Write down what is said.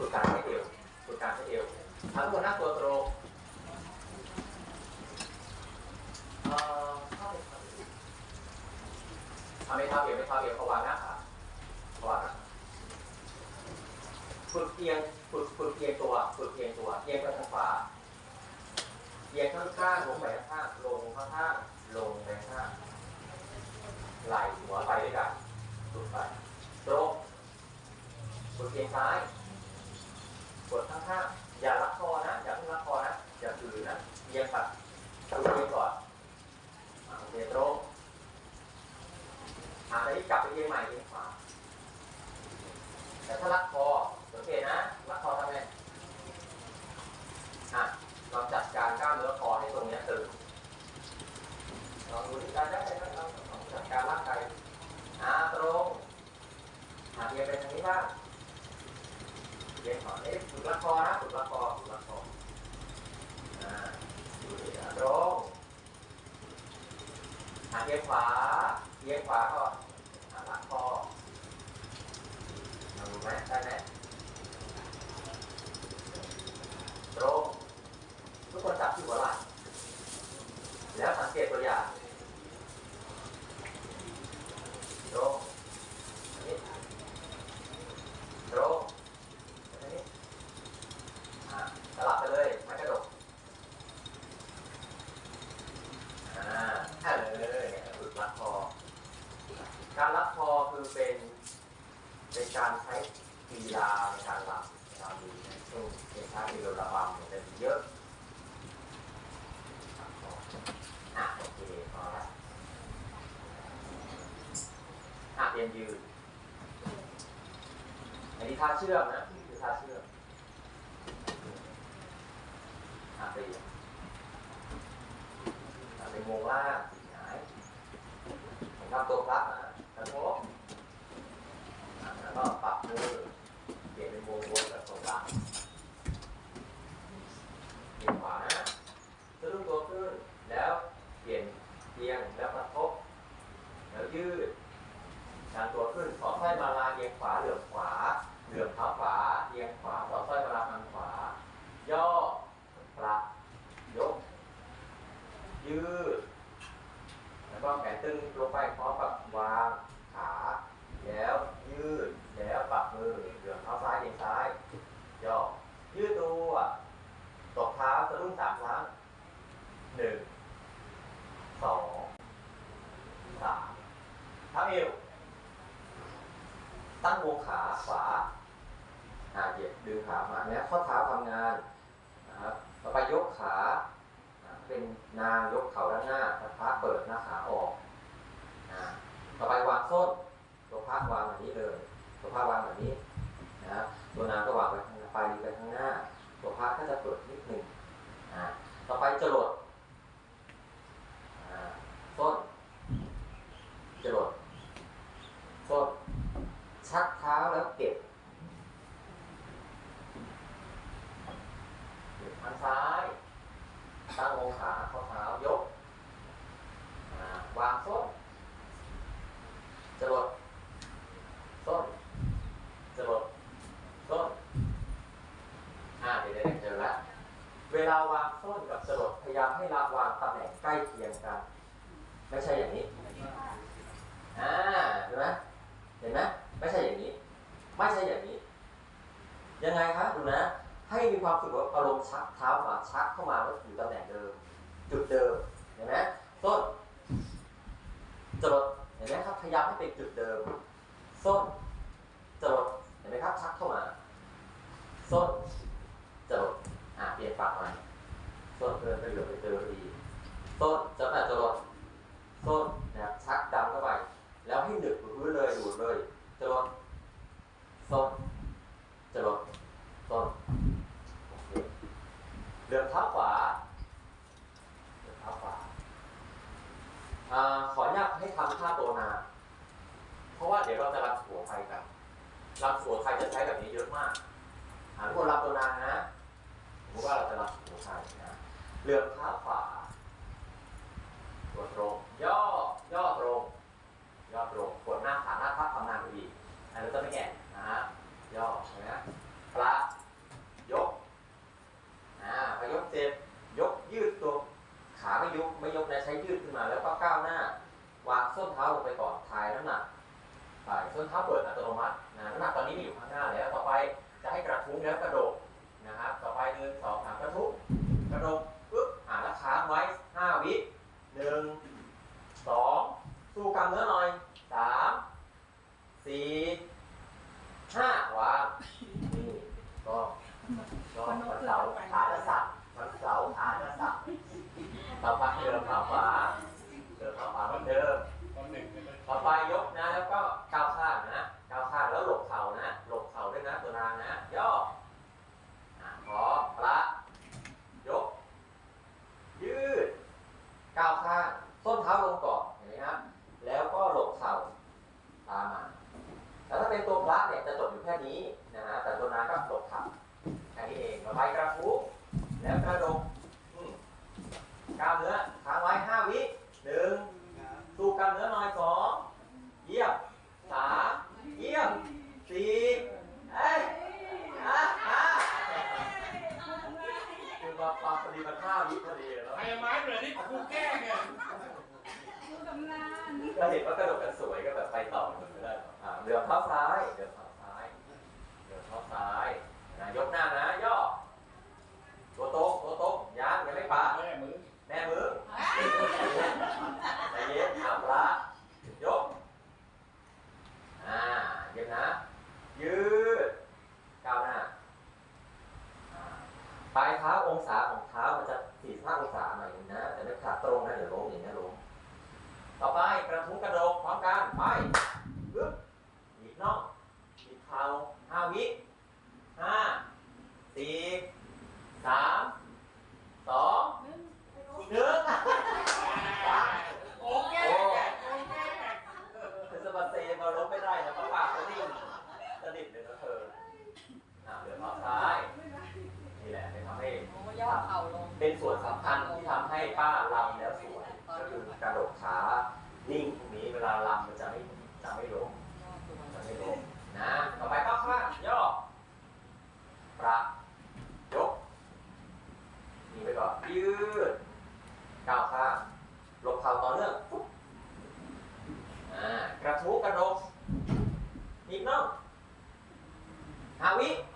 ฝึกการใช้เอวฝึกการใช้เอวทำทุกคนนั่งตัวตรงเอ่อเข้าไปทำไม่เท้าเอวไม่เท้าเอวเขาวางหน้าขาเขวางหน้าฝึกเอียงฝึกฝึกเอียงตัวฝึกเอียงตัวเอียงไปทางขวาเอียงข้างข้างลงไปข้างลงข้างข้างลงไปข้างไหลหัวไปด้วยกันฝึกไปตรงฝึกเอียงซ้าย กดข้างๆอย่ารักคอนะ อย่าเพิ่งรักคอนะ อย่าถือนะเอียงปัดดูเอียงก่อนอ่าโอเคตรงอ่าตอนนี้กลับไปเอียงใหม่เอียงขวาแต่ถ้ารักคอสังเกตนะ รัดคอทำไงอะเราจัดการกล้ามเนื้อคอให้ตรงเนี้ยตึงลองดูที่การได้ไหมเราจัดการร่างกายอ่าตรงอ่าเอียงไปทางนี้บ้าง เรียนก่อนเอ๊ะฝึกละครนะฝึกละครฝึกละครอ่าดูเลยนะตรงหันเอียงขวาเอียงขวาก็หันหลังคอลองดูไหมได้ไหมตรงทุกคนจับที่หัวไหล่แล้วสังเกตตัวอย่างตรงอันนี้ตรง อันนี้อ่าสลับไปเลยไม่กระดกอ่าแค่เลยเนี่ยฝึกรัดคอ การรัดคอคือเป็นเป็นการใช้ กีฬาในการรำเราดูในช่วงเป็นท่าที่เราระบำเนี่ยจะมีเยอะอะโอเคพอละอะเรียมยืนอันนี้ท่าเชื่อมนะนี่คือท่าเชื่อมอะตีอะเป็นวงล่างหายผมทำตัวพลักนะแล้วก็ปรับมือเปลี่ยนเป็นวงวนแบบตรงหลังเปลี่ยนขวานะสะดุ้งตัวขึ้น แล้วเปลี่ยนเอียงแล้วกระทบ แล้วยืด ดันตัวขึ้นสอดไส้มาลาเอียงขวาเหลือบขวา เหลือบเท้าขวาเอียงขวาสอดไส้มาลาทางขวา ย่อปรับยก ยืด แล้วก็แขนตึงลงไปพร้อมกับวางขา แล้วยืด แล้วปรับมือเหลือบเท้าซ้ายเอียงซ้าย ย่อ ยืดตัวตบเท้าสะดุ้งสามครั้งหนึ่ง สอง สามเท้าเอว ตั้งวงขาขวาอ่าเหยีย ดึงขามาเนี่ยข้อเท้าทำงานนะครับต่อไปยกขาเป็นนางยกเข่าด้านหน้าพระเปิดหน้าขาออกนะต่อไปวางส้นตัวพระวางแบบนี้เลยตัวพระวางแบบนี้นะตัวนางก็วางไปข้างหน้าปลายดีไปข้างหน้า ตัวพระก็จะเปิดนิดหนึ่งอ่าต่อไปจรดอ่าส้นจรดส้น ชักเท้าแล้วเก็บเก็บ ทางซ้าย ตั้งองขาข้อเท้ายกวางส้นจรดส้นจรดส้นอ่าเดี๋ยวเดี๋ยวเจอแล้วเวลาวางส้นกับจรดพยายามให้เราวางตำแหน่งใกล้เคียงกัน ไม่ใช่อย่างนี้อ่าเห็นไหมเห็นไหมไม่ใช่อย่างนี้ ไม่ใช่อย่างนี้ ยังไงครับดูนะ ให้มีความสึกว่าอารมณ์ชักเท้ามาชักเข้ามาแล้วอยู่ตำแหน่งเดิม จุดเดิมเห็นไหมส้นจรดเห็นไหมครับพยายามให้เป็นจุดเดิมส้นจรดเห็นไหมครับชักเข้ามาส้นจรดอ่าเปลี่ยนปากใหม่ส้นเดินไปเหลือไปเจอดีส้นจะแบบจรดส้นนะครับชักดังเข้าไปแล้วให้หนึบกับพื้นเลยดูดเลยจรดส้นจรดส้นโอเค เหลือเท้าขวาเหลือเท้าขวาอขออนุญาตให้ทำท่าตัวนา เพราะว่าเดี๋ยวเราจะรับหัวไฟกันรับหัวไฟจะใช้แบบนี้เยอะมากอ่าทุกคนรับตัวนานะสมมติว่าเราจะรับหัวไฟนะเหลือบเท้าขวาตัวตรงย่อ ย่อตรง ย่อตรงกดหน้าขาหน้าทับทำงานพอดีอันนี้จะไม่แก่นนะฮะ ย่อเห็นไหมปลา ส้นเท้าเปิดอัตโนมัตินะน้ำหนักตอนนี้มีอยู่ข้างหน้าแล้ว ต่อไปจะให้กระทุ้งแล้วกระโดดนะครับ ต่อไปหนึ่งสองสามกระทุ้งกระโดดปึ๊บอ่าแล้วค้างไว้ห้าวิหนึ่งสองสู้กล้ามเนื้อหน่อยสามสี่ห้าวางนี่ ก็ก็วันเสาร์ขาละสับวันเสาร์ขาละสักต่อไปเดินขาขวาเดินขาขวาเหมือนเดิมตอนหนึ่งเป็นต่อไปยกนะแล้วก็ก้าวข้างนะก้าวข้างแล้วหลบเข่านะ หลบเข่าด้วยนะตัวนางนะ ย่ออะขอประยก ยืดก้าวข้างส้นเท้าลงก่อนเห็นไหมครับ แล้วก็หลบเข่าตามมาแล้วถ้าเป็นตัวพระเนี่ยจะจบอยู่แค่ นี้นะฮะแต่ตัวนางก็หลบเข่าแค่นี้เองต่อไปกระทุ้งแล้วกระดกอืมกล้ามเนื้อค้างไว้ห้าวิหนึ่งสู้กล้ามเนื้อหน่อยสองเยี่ยมสามเยี่ยมสี่เอ้ยอะอะคือมาปาพอดีมันห้าวิพอดีแล้ว ไอ้ไม้เหลือที่ครูแก้เนี่ยดูตำนานก็เห็นว่ากระโดดกันสวยก็แบบไปต่อเหมือนกันอ่าเดือบเท้าซ้ายเดือบเท้าซ้ายเดือบเท้าซ้ายนะยกหน้านะย่อตัวโต๊ะตัวโต๊ะยางยังไม่ปา แม่มือ แม่มือใจเย็นอ่าพระยก อ่าเย็นนะ ยืดก้าวหน้าอ่าปลายเท้าองศาของเท้ามันจะ 45 องศาหน่อยนึงนะ แต่ไม่ขาดตรงนะเดี๋ยวล้มอย่างนี้ล้ม ต่อไปกระทุ้งกระโดดพร้อมกันไปปึ๊บหยิบน่องหยิบเท้าห้าวิห้าสี่สามสองหนึ่งโอเคโอเคเธอจะมาเซมาล้มไม่ได้นะป้าปากจะดิ้นจะดิ้นเลยนะเธออ่าเดือดร้อนซ้ายนี่แหละเป็นทำให้เป็นส่วนสำคัญที่ทำให้ป้า Piauí